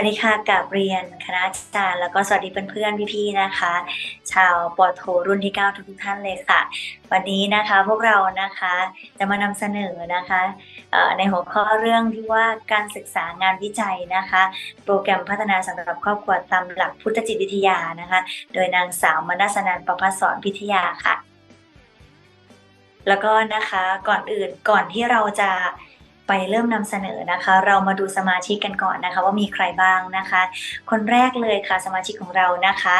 สวัสดีค่ะกับเรียนคณะอาจารย์แล้วก็สวัสดีเพื่อนๆพี่ๆนะคะ ชาวปอโทรุ่นที่ 9 ทุกๆท่านเลยค่ะ วันนี้นะคะพวกเรานะคะจะมานำเสนอนะคะในหัวข้อเรื่องที่ว่าการศึกษางานวิจัยนะคะ โปรแกรมพัฒนาสำหรับครอบครัวตามหลักพุทธจิตวิทยานะคะ โดยนางสาวมนัสนันท์ประภัสสรพิทยาค่ะ แล้วก็นะคะก่อนอื่นก่อนที่เราจะ ไปเริ่มนำเสนอนะคะ เรามาดูสมาชิกกันก่อนนะคะ ว่ามีใครบ้างนะคะ คนแรกเลยค่ะสมาชิกของเรานะคะ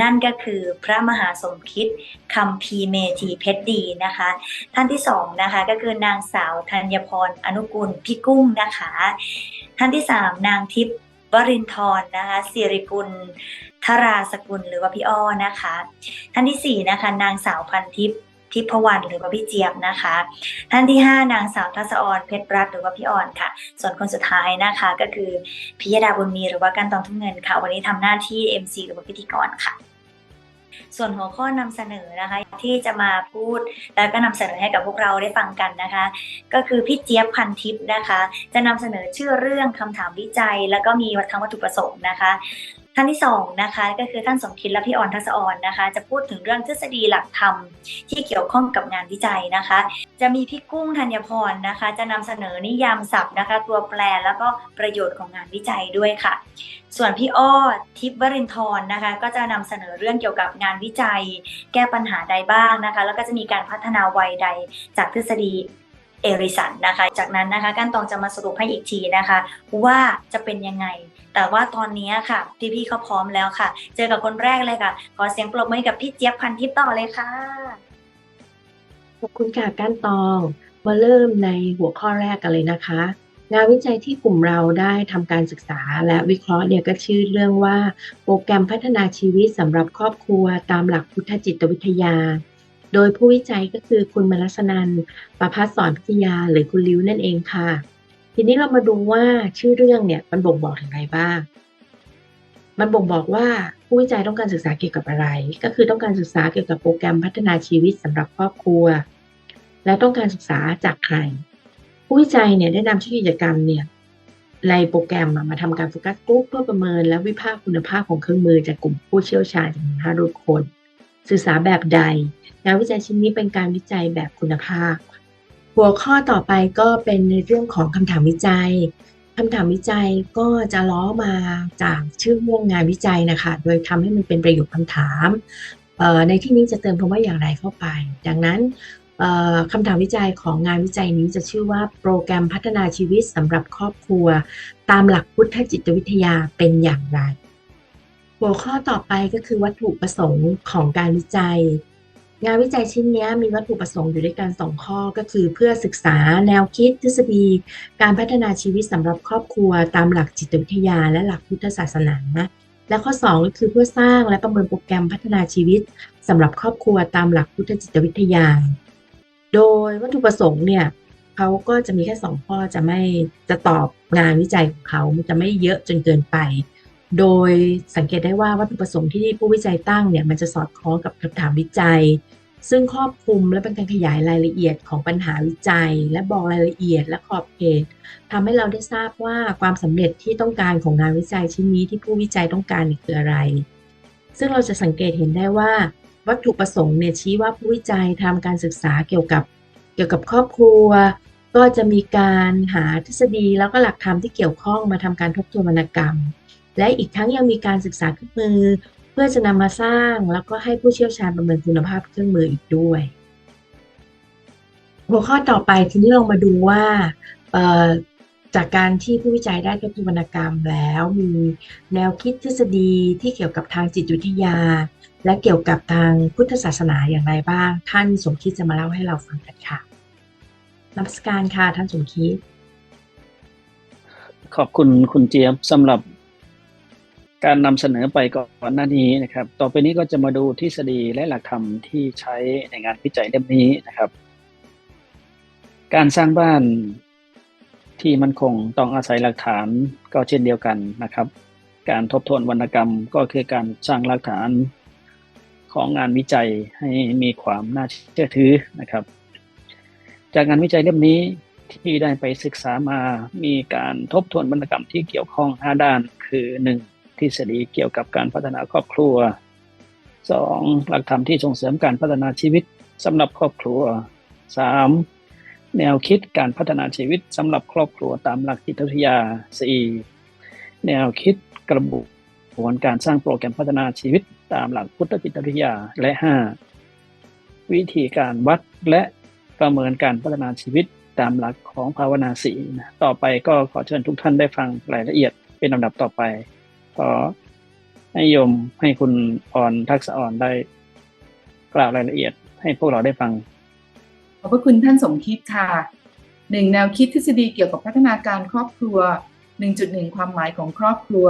นั่นก็คือพระมหาสมคิดคำพีเมธีเพชรดีนะคะ ท่านที่สองนะคะก็คือนางสาวธัญพรอนุกุลพี่กุ้งนะคะ ท่านที่สามนางทิพย์วรินทร์นะคะสิริกุลธราสกุลหรือว่าพี่อ้อนะคะ ท่านที่สี่นะคะ นางสาวพันทิพย์ ทิพวรรณหรือว่าพี่เจี๊ยบนะคะ ท่านที่ห้านางสาวทัศออนเพชรรัตน์หรือว่าพี่อ่อนค่ะ ส่วนคนสุดท้ายนะคะก็คือพิยดาบุญมีหรือว่าการตองทุ่งเงินค่ะ วันนี้ทำหน้าที่ MC หรือว่าพิธีกรค่ะส่วนหัวข้อนำเสนอนะคะที่จะมาพูดแล้วก็นำเสนอให้กับพวกเราได้ฟังกันนะคะ ก็คือพี่เจี๊ยบพันทิพย์นะคะ จะนำเสนอชื่อเรื่องคำถามวิจัย แล้วก็มีทางวัตถุประสงค์นะคะ ท่านที่สองนะคะก็คือท่านสมคิดและพี่ออนทัศออนนะคะ จะพูดถึงเรื่องทฤษฎีหลักธรรมที่เกี่ยวข้องกับงานวิจัยนะคะ จะมีพี่กุ้งธัญพรนะคะ จะนำเสนอนิยามศัพท์นะคะ ตัวแปรแล้วก็ประโยชน์ของงานวิจัยด้วยค่ะ ส่วนพี่อ้อทิพย์วรินทร์นะคะ ก็จะนำเสนอเรื่องเกี่ยวกับงานวิจัย แก้ปัญหาใดบ้างนะคะ แล้วก็จะมีการพัฒนาวัยใดจากทฤษฎี เอริสันนะคะ จากนั้นนะคะก้านตองจะมาสรุปให้อีกทีนะคะ ว่าจะเป็นยังไง แต่ว่าตอนนี้ค่ะพี่ๆเขาพร้อมแล้วค่ะ เจอกับคนแรกเลยค่ะ ขอเสียงปรบมือให้กับพี่เจี๊ยบพันทิพย์ต่อเลยค่ะขอบคุณค่ะก้านตองมาเริ่มในหัวข้อแรกกันเลยนะคะ งานวิจัยที่กลุ่มเราได้ทำการศึกษาและวิเคราะห์เนี่ยก็ชื่อเรื่องว่า โปรแกรมพัฒนาชีวิตสำหรับครอบครัวตามหลักพุทธจิตวิทยา โดยผู้วิจัยก็คือคุณมนัสนันประภัสสรพิทยาหรือคุณลิ้วนั่นเองค่ะ ทีนี้เรามาดูว่าชื่อเรื่องเนี่ยมันบ่งบอกถึงอะไรบ้าง มันบ่งบอกว่าผู้วิจัยต้องการศึกษาเกี่ยวกับอะไร ก็คือต้องการศึกษาเกี่ยวกับโปรแกรมพัฒนาชีวิตสำหรับครอบครัว และต้องการศึกษาจากใคร ผู้วิจัยเนี่ยได้นำชื่อกิจกรรมเนี่ยในโปรแกรมมาทำการโฟกัสกรุ๊ปเพื่อประเมินและวิพากษ์คุณภาพของเครื่องมือจากกลุ่มผู้เชี่ยวชาญจำนวนห้าร้อยคน ศึกษาแบบใด งานวิจัยชิ้นนี้เป็นการวิจัยแบบคุณภาพ หัวข้อต่อไปก็เป็นในเรื่องของคำถามวิจัยคำถามวิจัยก็จะล้อมาจากชื่อเรื่องงานวิจัยนะคะ โดยทำให้มันเป็นประโยคคำถามในที่นี้จะเติมคำว่าอย่างไรเข้าไป ดังนั้นคำถามวิจัยของงานวิจัยนี้จะชื่อว่าโปรแกรมพัฒนาชีวิตสำหรับครอบครัว ตามหลักพุทธจิตวิทยาเป็นอย่างไร หัวข้อต่อไปก็คือวัตถุประสงค์ของการวิจัย งานวิจัยชิ้นนี้มีวัตถุประสงค์อยู่ด้วยกันสองข้อก็คือ เพื่อศึกษาแนวคิดทฤษฎี การพัฒนาชีวิตสำหรับครอบครัว ตามหลักจิตวิทยาและหลักพุทธศาสนาและข้อ 2 ก็คือเพื่อสร้างและประเมินโปรแกรมพัฒนาชีวิตสำหรับครอบครัวตามหลักพุทธจิตวิทยา โดยวัตถุประสงค์เนี่ยเขาก็จะมีแค่สองข้อจะไม่จะตอบงานวิจัยของเขามันจะไม่เยอะจนเกินไป โดยสังเกตได้ว่าวัตถุประสงค์ที่ผู้วิจัยตั้งเนี่ยมันจะสอดคล้องกับคำถามวิจัย ซึ่งครอบคลุมและเป็นการขยายรายละเอียดของปัญหาวิจัย และบอกรายละเอียดและขอบเขตทำให้เราได้ทราบว่าความสำเร็จที่ต้องการของงานวิจัยชิ้นนี้ที่ผู้วิจัยต้องการคืออะไร ซึ่งเราจะสังเกตเห็นได้ว่า วัตถุประสงค์เนี่ยชี้ว่าผู้วิจัยทำการศึกษาเกี่ยวกับเกี่ยวกับครอบครัว ก็จะมีการหาทฤษฎีแล้วก็หลักธรรมที่เกี่ยวข้องมาทำการทบทวนวรรณกรรม และอีกทั้งยังมีการศึกษาเครื่องมือ เพื่อจะนำมาสร้างแล้วก็ให้ผู้เชี่ยวชาญประเมินคุณภาพเครื่องมืออีกด้วย หัวข้อต่อไปทีนี้เรามาดูว่าจากการที่ผู้วิจัยได้ทบทวนวรรณกรรมแล้ว มีแนวคิดทฤษฎีที่เกี่ยวกับทางจิตวิทยา และเกี่ยวกับทางพุทธศาสนาอย่างไรบ้าง ท่านสมคิดจะมาเล่าให้เราฟังกันค่ะนมัสการค่ะท่านสมคิด ขอบคุณคุณเจี๊ยบสำหรับ การนำเสนอไปก่อนหน้านี้นะครับ ต่อไปนี้ก็จะมาดูทฤษฎีและหลักธรรมที่ใช้ในงานวิจัยเล่มนี้นะครับ การสร้างบ้านที่มันคงต้องอาศัยหลักฐานก็เช่นเดียวกันนะครับ การทบทวนวรรณกรรมก็คือการสร้างหลักฐานของงานวิจัยให้มีความน่าเชื่อถือนะครับ จากงานวิจัยเล่มนี้ที่ได้ไปศึกษามามีการทบทวนวรรณกรรมที่เกี่ยวข้อง 5 ด้านคือ 1. ทฤษฎีเกี่ยวกับการพัฒนาครอบครัว 2. หลักธรรมที่ส่งเสริมการพัฒนาชีวิตสำหรับครอบครัว 3. แนวคิดการพัฒนาชีวิตสำหรับครอบครัวตามหลักจิตวิทยา 4. แนวคิดกระบวนการสร้างโปรแกรมพัฒนาชีวิตตามหลักพุทธจิตวิทยาและ 5. วิธีการวัดและประเมินการพัฒนาชีวิตตามหลักของภาวนาสีต่อไปก็ขอเชิญทุกท่านได้ฟังรายละเอียดเป็นลำดับต่อไป ขอให้โยมให้คุณพรทักษะอ่อนได้กล่าวรายละเอียดให้พวกเราได้ฟัง ขอบพระคุณท่านสมคิดค่ะหนึ่งแนวคิดทฤษฎีเกี่ยวกับพัฒนาการครอบครัว 1.1 ความหมายของครอบครัว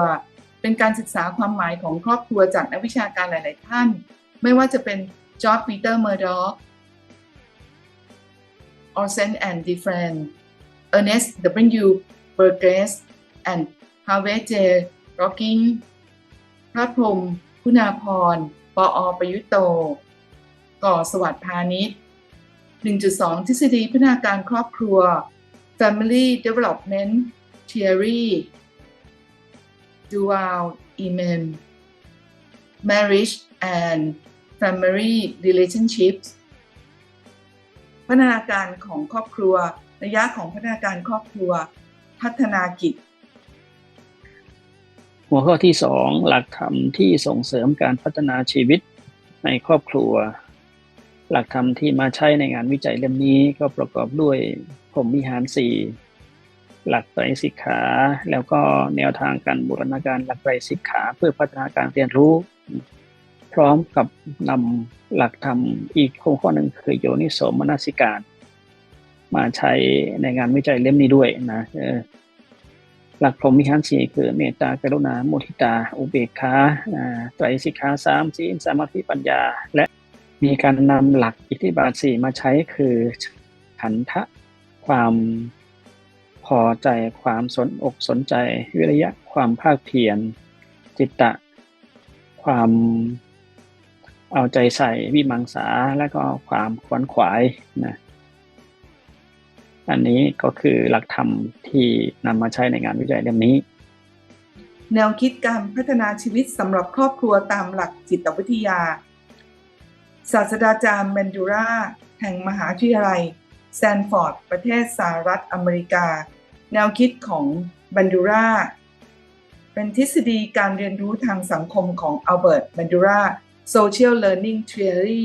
เป็นการศึกษาความหมายของครอบครัวจากนักวิชาการหลาย ๆ ท่าน ไม่ว่าจะเป็นจอร์จปีเตอร์เมอร์ด็อกออร์เซนแอนด์ดิฟเฟรนเออร์เนสต์ W. Burgess and Harvey J. Rocking พระพรมคุณาพรปออประยุตโต ก่อสวัสดิ์พาณิชย์ 1.2 ทฤษฎีพัฒนาการครอบครัว Family Development Theory Dual Emen Marriage and Family Relationships พัฒนาการของครอบครัว ระยะของพัฒนาการครอบครัว พัฒนากิจ หัวข้อที่สองหลักธรรมที่ส่งเสริมการพัฒนาชีวิตในครอบครัว หลักธรรมที่มาใช้ในงานวิจัยเล่มนี้ก็ประกอบด้วยพรหมวิหารสี่หลักไตรสิกขา แล้วก็แนวทางการบูรณาการหลักไตรสิกขา เพื่อพัฒนาการเรียนรู้ พร้อมกับนำหลักธรรมอีกข้อหนึ่งคือโยนิโสมนสิการ มาใช้ในงานวิจัยเล่มนี้ด้วยนะ หลักพรหมวิหารสี่คือเมตตากรุณามุทิตา อุเบกขาไตรสิกขาสามศีลสมาธิปัญญา และมีการนำหลักอิทธิบาทสี่มาใช้คือฉันทะความพอใจความสนอกสนใจ วิริยะความภาคเพียรจิตตะ ความเอาใจใส่วิมังสาและก็ความขวนขวายนะ อันนี้ก็คือหลักธรรมที่นำมาใช้ในงานวิจัยเล่มนี้ แนวคิดการพัฒนาชีวิตสำหรับครอบครัวตามหลักจิตวิทยา ศาสตราจารย์เมนดูราแห่งมหาวิทยาลัยแซนฟอร์ด ประเทศสหรัฐอเมริกา แนวคิดของบันดูราเป็นทฤษฎีการเรียนรู้ทางสังคมของอัลเบิร์ตบันดูรา Social Learning Theory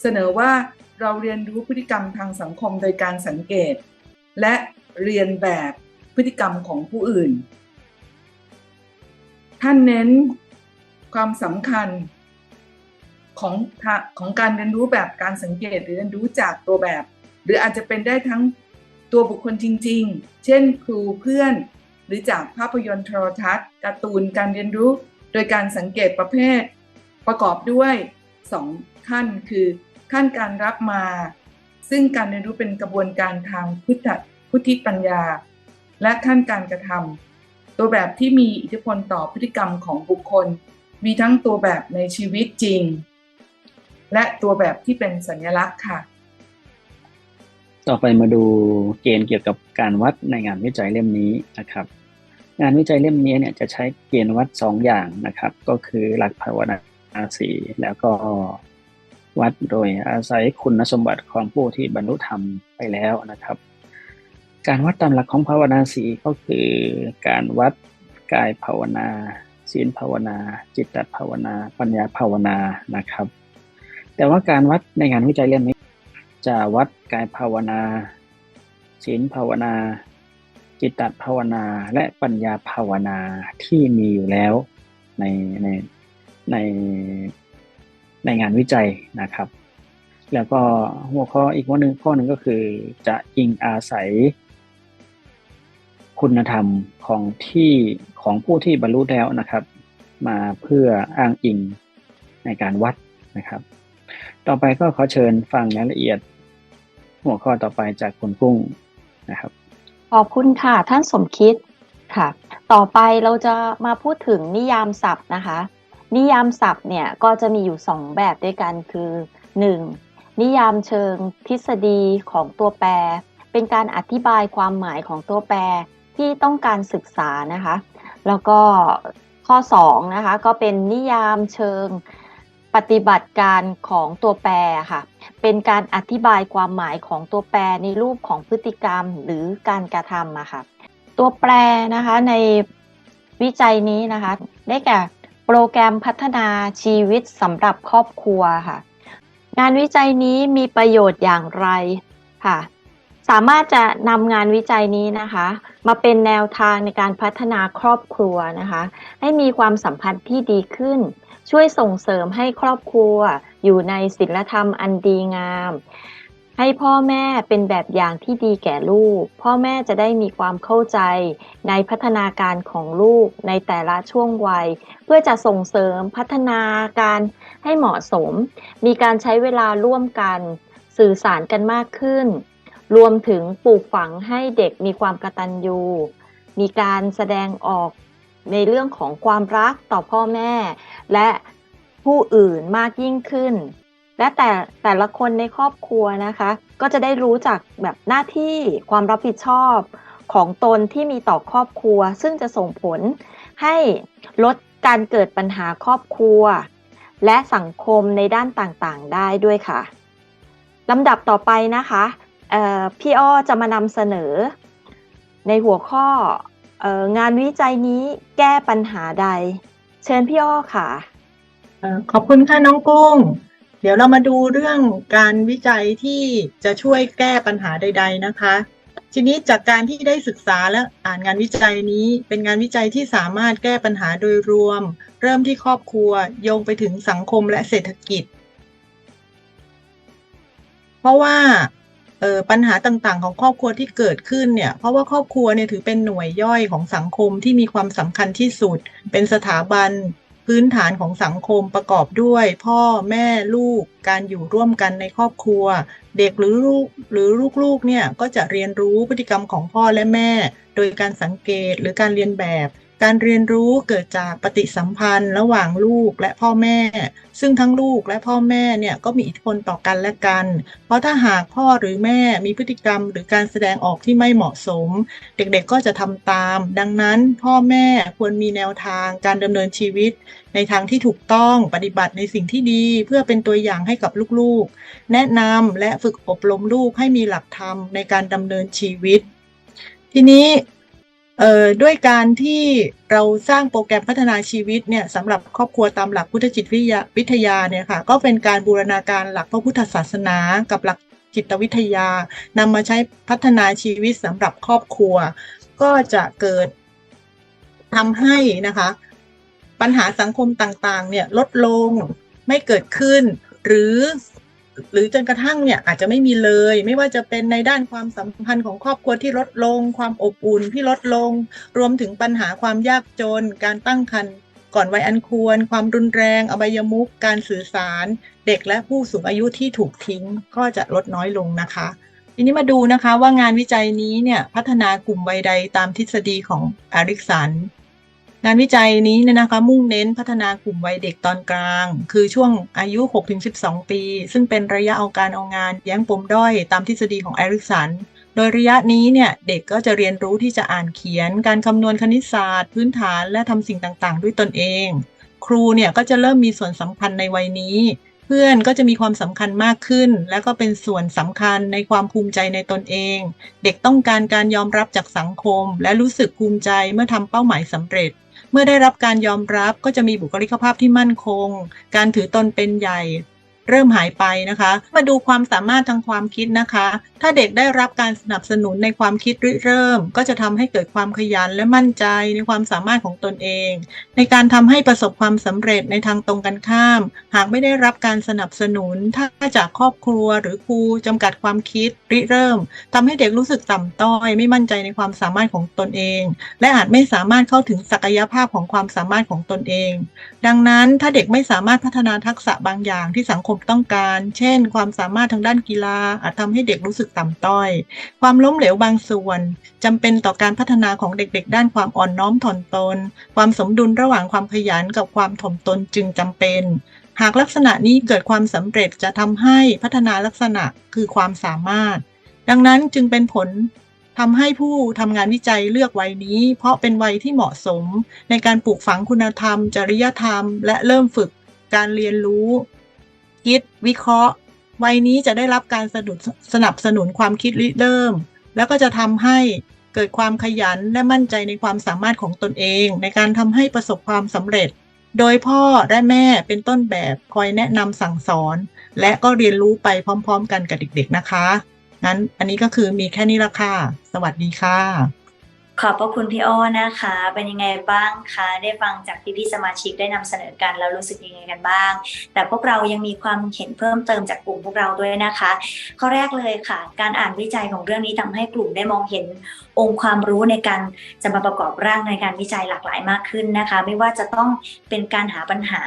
เสนอว่า เราเรียนรู้พฤติกรรมทางสังคมโดยการสังเกต และเรียนแบบพฤติกรรมของผู้อื่น ท่านเน้นความสำคัญของของการเรียนรู้แบบการสังเกตหรือเรียนรู้จากตัวแบบ หรืออาจจะเป็นได้ทั้งตัวบุคคลจริง ๆ เช่น ครูเพื่อน หรือจากภาพยนตร์โทรทัศน์การ์ตูนการเรียนรู้ โดยการสังเกตประเภท ประกอบด้วย 2 ขั้นคือ ขั้นการรับมา ซึ่งการเรียนรู้เป็นกระบวนการทางพุทธพุทธิปัญญา และขั้นการกระทำตัวแบบที่มีอิทธิพลต่อพฤติกรรมของบุคคล มีทั้งตัวแบบในชีวิตจริง และตัวแบบที่เป็นสัญลักษณ์ค่ะ ต่อไปมาดูเกณฑ์เกี่ยวกับการวัดในงานวิจัยเล่มนี้นะครับงานวิจัยเล่มนี้เนี่ยจะใช้เกณฑ์วัดสองอย่างนะครับ ก็คือหลักภาวนาสีแล้วก็ วัดโดยอาศัยคุณสมบัติของผู้ที่บรรลุธรรมไปแล้วนะครับ การวัดตามหลักของภาวนาสีก็คือการวัดกายภาวนาศีลภาวนา จิตตภาวนา ปัญญาภาวนานะครับ แต่ว่าการวัดในงานวิจัยเล่มนี้ จะวัดกายภาวนาศีลภาวนา จิตตภาวนาและปัญญาภาวนาที่มีอยู่แล้วในในใน ในงานวิจัยนะครับ แล้วก็หัวข้ออีกข้อหนึ่งข้อหนึ่งก็คือจะอิงอาศัย คุณธรรมของที่ของผู้ที่บรรลุแล้วนะครับ มาเพื่ออ้างอิงในการวัดนะครับ ต่อไปก็ขอเชิญฟังรายละเอียด หัวข้อต่อไปจากคุณกุ้งนะครับ ขอบคุณค่ะท่านสมคิดค่ะ ต่อไปเราจะมาพูดถึงนิยามศัพท์นะคะ นิยามศัพท์เนี่ยก็จะมีอยู่สองแบบด้วยกันคือ 1. นิยามเชิงทฤษฎีของตัวแปรเเป็นการอธิบายความหมายของตัวแปรที่ต้องการศึกษานะคะ แล้วก็ข้อ2นะคะก็เป็นนิยามเชิงปฏิบัติการของตัวแปรค่ะ เป็นการอธิบายความหมายของตัวแปรในรูปของพฤติกรรมหรือการกระทำอะค่ะ ตัวแปรนะคะในวิจัยนี้นะคะ ได้แก่ โปรแกรมพัฒนาชีวิตสำหรับครอบครัวค่ะ งานวิจัยนี้มีประโยชน์อย่างไรค่ะ สามารถจะนำงานวิจัยนี้นะคะ มาเป็นแนวทางในการพัฒนาครอบครัวนะคะ ให้มีความสัมพันธ์ที่ดีขึ้น ช่วยส่งเสริมให้ครอบครัวอยู่ในศีลธรรมอันดีงาม ให้พ่อแม่เป็นแบบอย่างที่ดีแก่ลูก พ่อแม่จะได้มีความเข้าใจในพัฒนาการของลูกในแต่ละช่วงวัย เพื่อจะส่งเสริมพัฒนาการให้เหมาะสม มีการใช้เวลาร่วมกัน สื่อสารกันมากขึ้น รวมถึงปลูกฝังให้เด็กมีความกตัญญูมีการแสดงออกในเรื่องของความรักต่อพ่อแม่ และผู้อื่นมากยิ่งขึ้น และแต่แต่ละคนในครอบครัวนะคะ ก็จะได้รู้จักแบบหน้าที่ความรับผิดชอบของตนที่มีต่อครอบครัว ซึ่งจะส่งผลให้ลดการเกิดปัญหาครอบครัว และสังคมในด้านต่างๆ ได้ด้วยค่ะลำดับต่อไปนะคะพี่อ้อจะมานำเสนอ ในหัวข้ออองานวิจัยนี้แก้ปัญหาใด เชิญพี่อ้อค่ะ ขอบคุณค่ะน้องกุ้ง ดี๋ยวเรามาดูเรื่องการวิจัยที่จะช่วยแก้ปัญหาใด ๆนะคะ ทีนี้จากการที่ได้ศึกษาและอ่านงานวิจัยนี้ เป็นงานวิจัยที่สามารถแก้ปัญหาโดยรวม เริ่มที่ครอบครัวโยงไปถึงสังคมและเศรษฐกิจ เพราะว่าปัญหาต่างๆ ของครอบครัวที่เกิดขึ้นเนี่ย เพราะว่าครอบครัวเนี่ยถือเป็นหน่วยย่อยของสังคมที่มีความสำคัญที่สุด เป็นสถาบัน พื้นฐานของสังคมประกอบด้วย พ่อแม่ลูก การอยู่ร่วมกันในครอบครัว เด็กหรือลูกหรือลูกๆเนี่ยก็จะเรียนรู้พฤติกรรมของพ่อและแม่ โดยการสังเกตหรือการเรียนแบบ การเรียนรู้เกิดจากปฏิสัมพันธ์ระหว่างลูกและพ่อแม่ ซึ่งทั้งลูกและพ่อแม่เนี่ยก็มีอิทธิพลต่อกันและกัน เพราะถ้าหากพ่อหรือแม่มีพฤติกรรม หรือการแสดงออกที่ไม่เหมาะสม เด็กๆก็จะทำตาม ดังนั้นพ่อแม่ควรมีแนวทางการดำเนินชีวิต ในทางที่ถูกต้องปฏิบัติในสิ่งที่ดี เพื่อเป็นตัวอย่างให้กับลูกๆ แนะนำและฝึกอบรมลูกให้มีหลักธรรมในการดำเนินชีวิต ทีนี้ เอ่อด้วยการที่เราสร้างโปรแกรมพัฒนาชีวิตเนี่ยสำหรับครอบครัวตามหลักพุทธจิตวิทยาวิทยาเนี่ยค่ะก็เป็นการบูรณาการหลักพระพุทธศาสนา กับหลักจิตวิทยานำมาใช้พัฒนาชีวิตสำหรับครอบครัว ก็จะเกิดทำให้นะคะ ปัญหาสังคมต่างๆเนี่ยลดลงไม่เกิดขึ้น หรือ หรือจนกระทั่งเนี่ยอาจจะไม่มีเลย ไม่ว่าจะเป็นในด้านความสัมพันธ์ของครอบครัวที่ลดลง ความอบอุ่นที่ลดลง รวมถึงปัญหาความยากจน การตั้งครรภ์ก่อนวัยอันควร ความรุนแรง อบายมุขการสื่อสาร เด็กและผู้สูงอายุที่ถูกทิ้งก็จะลดน้อยลงนะคะ ทีนี้มาดูนะคะว่างานวิจัยนี้เนี่ยพัฒนากลุ่มวัยใดตามทฤษฎีของอริกสัน งานวิจัยนี้เนี่ยนะคะมุ่งเน้นพัฒนากลุ่มวัยเด็กตอนกลาง คือช่วงอายุ 6-12 ปี ซึ่งเป็นระยะเอาการเอางานแย้งปมด้อยตามทฤษฎีของแอริกสันโดยระยะนี้เนี่ยเด็กก็จะเรียนรู้ที่จะอ่านเขียน การคำนวณคณิตศาสตร์ พื้นฐานและทำสิ่งต่างๆ ด้วยตนเอง ครูเนี่ยก็จะเริ่มมีส่วนสำคัญในวัยนี้ เพื่อนก็จะมีความสำคัญมากขึ้น และก็เป็นส่วนสำคัญในความภูมิใจในตนเอง เด็กต้องการการยอมรับจากสังคม และรู้สึกภูมิใจเมื่อทำเป้าหมายสำเร็จ เมื่อได้รับการยอมรับก็จะมีบุคลิกภาพที่มั่นคง การถือตนเป็นใหญ่ เริ่มหายไปนะคะ มาดูความสามารถทางความคิดนะคะ ถ้าเด็กได้รับการสนับสนุนในความคิดริเริ่ม ก็จะทำให้เกิดความขยันและมั่นใจในความสามารถของตนเอง ในการทำให้ประสบความสำเร็จในทางตรงกันข้าม หากไม่ได้รับการสนับสนุนถ้าจากครอบครัวหรือครูจำกัดความคิดริเริ่มทำให้เด็กรู้สึกต่ำต้อย ไม่มั่นใจในความสามารถของตนเอง และอาจไม่สามารถเข้าถึงศักยภาพของความสามารถของตนเอง ดังนั้นถ้าเด็กไม่สามารถพัฒนาทักษะบางอย่างที่สังคมต้องการ เช่น ความสามารถทางด้านกีฬาอาจทำให้เด็กรู้สึกต่ำต้อย ความล้มเหลวบางส่วนจำเป็นต่อการพัฒนาของเด็ก ๆ ด้านความอ่อนน้อมถ่อมตน ความสมดุลระหว่างความขยันกับความถ่อมตนจึงจำเป็น หากลักษณะนี้เกิดความสำเร็จจะทำให้พัฒนาลักษณะคือความสามารถ ดังนั้นจึงเป็นผลทำให้ผู้ทำงานวิจัยเลือกวัยนี้ เพราะเป็นวัยที่เหมาะสม ในการปลูกฝังคุณธรรม จริยธรรม และเริ่มฝึกการเรียนรู้ คิดวิเคราะห์ วัยนี้จะได้รับการสนับสนับสนุนความคิดริเริ่ม แล้วก็จะทำให้เกิดความขยันและมั่นใจในความสามารถของตนเอง ในการทำให้ประสบความสำเร็จ โดยพ่อและแม่เป็นต้นแบบคอยแนะนำสั่งสอน และก็เรียนรู้ไปพร้อม ๆ กันกับเด็ก ๆ นะคะงั้นอันนี้ก็คือมีแค่นี้ละค่ะ สวัสดีค่ะ ขอบพระคุณพี่อ้อนะคะ เป็นยังไงบ้างคะ ได้ฟังจากพี่พี่ๆสมาชิกได้นำเสนอกันแล้วรู้สึกยังไงกันบ้าง แต่พวกเรายังมีความเห็นเพิ่มเติมจากกลุ่มพวกเราด้วยนะคะ ข้อแรกเลยค่ะ การอ่านวิจัยของเรื่องนี้ทำให้กลุ่มได้มองเห็นองค์ความรู้ในการจะมาประกอบร่างในการวิจัยหลากหลายมากขึ้นนะคะ ไม่ว่าจะต้องเป็นการหาปัญหา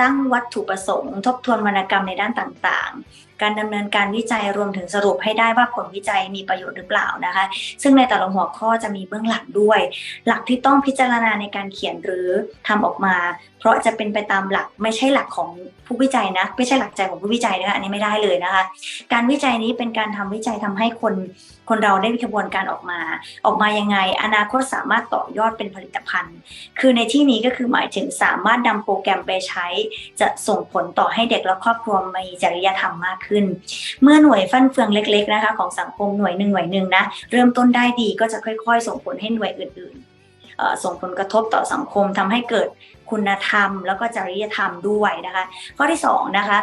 ตั้งวัตถุประสงค์ ทบทวนวรรณกรรมในด้านต่างๆการดำเนินการวิจัยรวมถึงสรุปให้ได้ว่าผลวิจัยมีประโยชน์หรือเปล่านะคะ ซึ่งในแต่ละหัวข้อจะมีเบื้องหลังด้วย หลักที่ต้องพิจารณาในการเขียนหรือทำออกมา เพราะจะเป็นไปตามหลักไม่ใช่หลักของผู้วิจัยนะไม่ใช่หลักใจของผู้วิจัยนะคะอันนี้ไม่ได้เลยนะคะ การวิจัยนี้เป็นการทำวิจัยทำให้คน คนเราได้มีกระบวนการออกมา ออกมายังไง อนาคตสามารถต่อยอดเป็นผลิตภัณฑ์ คือในที่นี้ก็คือหมายถึงสามารถนำโปรแกรมไปใช้ จะส่งผลต่อให้เด็กและครอบครัวมีจริยธรรมมากขึ้น เมื่อหน่วยฟั่นเฟืองเล็ก ๆนะคะ ของสังคมหน่วยหนึ่งหน่วยหนึ่งนะเริ่มต้นได้ดีก็จะค่อย ๆ ส่งผลให้หน่วยอื่น ๆ ส่งผลกระทบต่อสังคมทำให้เกิดคุณธรรม แล้วก็จริยธรรมด้วยนะคะ ข้อที่สองนะคะ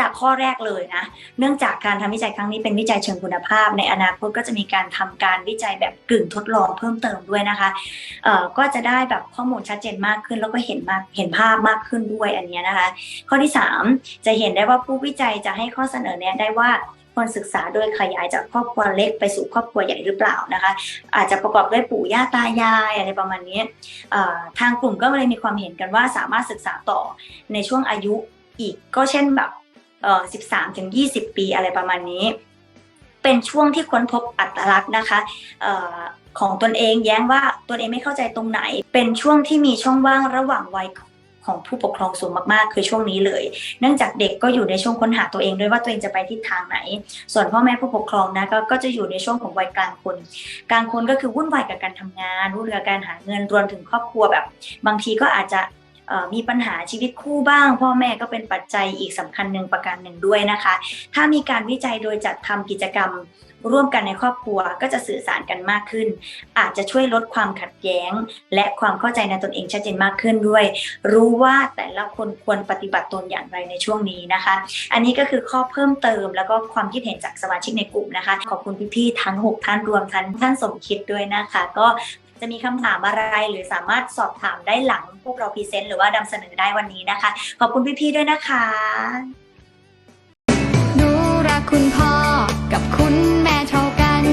จากข้อแรกเลยนะ เนื่องจากการทำวิจัยครั้งนี้เป็นวิจัยเชิงคุณภาพ ในอนาคตก็จะมีการทำการวิจัยแบบกึ่งทดลองเพิ่มเติมด้วยนะคะเอ่อก็จะได้แบบข้อมูลชัดเจนมากขึ้น แล้วก็เห็นมากเห็นภาพมากขึ้นด้วยอันนี้นะคะ ข้อที่ 3 จะเห็นได้ว่าผู้วิจัยจะให้ข้อเสนอแนะได้ว่าควรศึกษาโดยขยายจากครอบครัวเล็กไปสู่ครอบครัวใหญ่หรือเปล่านะคะ อาจจะประกอบด้วยปู่ย่าตายายอะไรประมาณนี้ทางกลุ่มก็เลยมีความเห็นกันว่าสามารถศึกษาต่อในช่วงอายุอีกก็เช่นแบบ เอ่อ13ถึง20 ปีอะไรประมาณนี้ เป็นช่วงที่ค้นพบอัตลักษณ์นะคะเอ่อของตนเองแย้งว่าตนเองไม่เข้าใจตรงไหน เป็นช่วงที่มีช่องว่างระหว่างวัยของผู้ปกครองสูงมากๆ คือช่วงนี้เลย เนื่องจากเด็กก็อยู่ในช่วงค้นหาตัวเองด้วยว่าตัวเองจะไปทิศทางไหน ส่วนพ่อแม่ผู้ปกครองนะก็ก็จะอยู่ในช่วงของวัยกลางคน กลางคนก็คือวุ่นวายกับการทำงานวุ่นวายกับการหาเงินรวมถึงครอบครัวแบบ บางทีก็อาจจะ มีปัญหาชีวิตคู่บ้าง พ่อแม่ก็เป็นปัจจัยอีกสำคัญหนึ่งประการหนึ่งด้วยนะคะ ถ้ามีการวิจัยโดยจัดทำกิจกรรมร่วมกันในครอบครัวก็จะสื่อสารกันมากขึ้น อาจจะช่วยลดความขัดแย้ง และความเข้าใจในตนเองชัดเจนมากขึ้นด้วย รู้ว่าแต่ละคนควรปฏิบัติตนอย่างไรในช่วงนี้นะคะ อันนี้ก็คือข้อเพิ่มเติม แล้วก็ความคิดเห็นจากสมาชิกในกลุ่มนะคะ ขอบคุณพี่ๆทั้ง 6 ท่านรวมทั้งท่านสมคิดด้วยนะคะ ก็ จะมีคำถามอะไรหรือสามารถสอบถามได้หลังพวกเราพรีเซนต์หรือว่านำเสนอได้วันนี้นะคะ ขอบคุณพี่ๆด้วยนะคะดูรักคุณพ่อกับคุณแม่เท่ากัน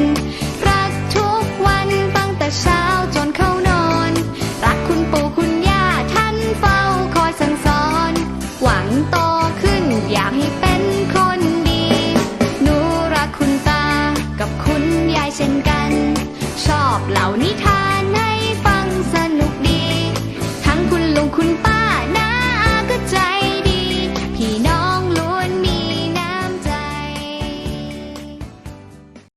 รักทุกวันตั้งแต่เช้าจนเข้านอน รักคุณปู่คุณย่าท่านเฝ้าคอยสั่งสอน หวังโตขึ้นอยากให้เป็นคนดีรักคุณตากับคุณยายเช่นกัน ชอบเหล่านิทาน